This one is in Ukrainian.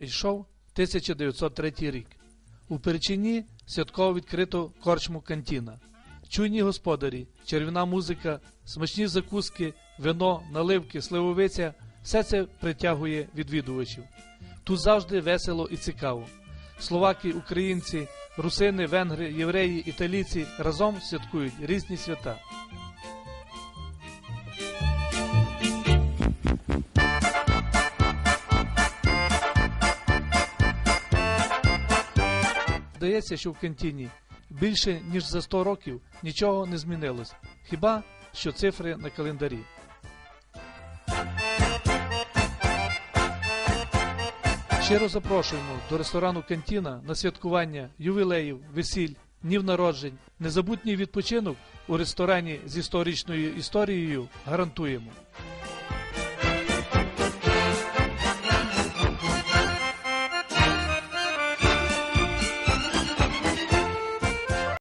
Йшов 1903 рік. У Перечині святково відкрито корчму Кантіна. Чуйні господарі, червона музика, смачні закуски, вино, наливки, сливовиця все це притягує відвідувачів. Тут завжди весело і цікаво. Словаки, українці, русини, венгри, євреї, італійці разом святкують різні свята. Здається, що в Кентіні більше ніж за 100 років нічого не змінилось, хіба що цифри на календарі. Щиро запрошуємо до ресторану Кантіна на святкування ювілеїв, весіль, днів народжень. Незабутній відпочинок у ресторані з історичною історією гарантуємо.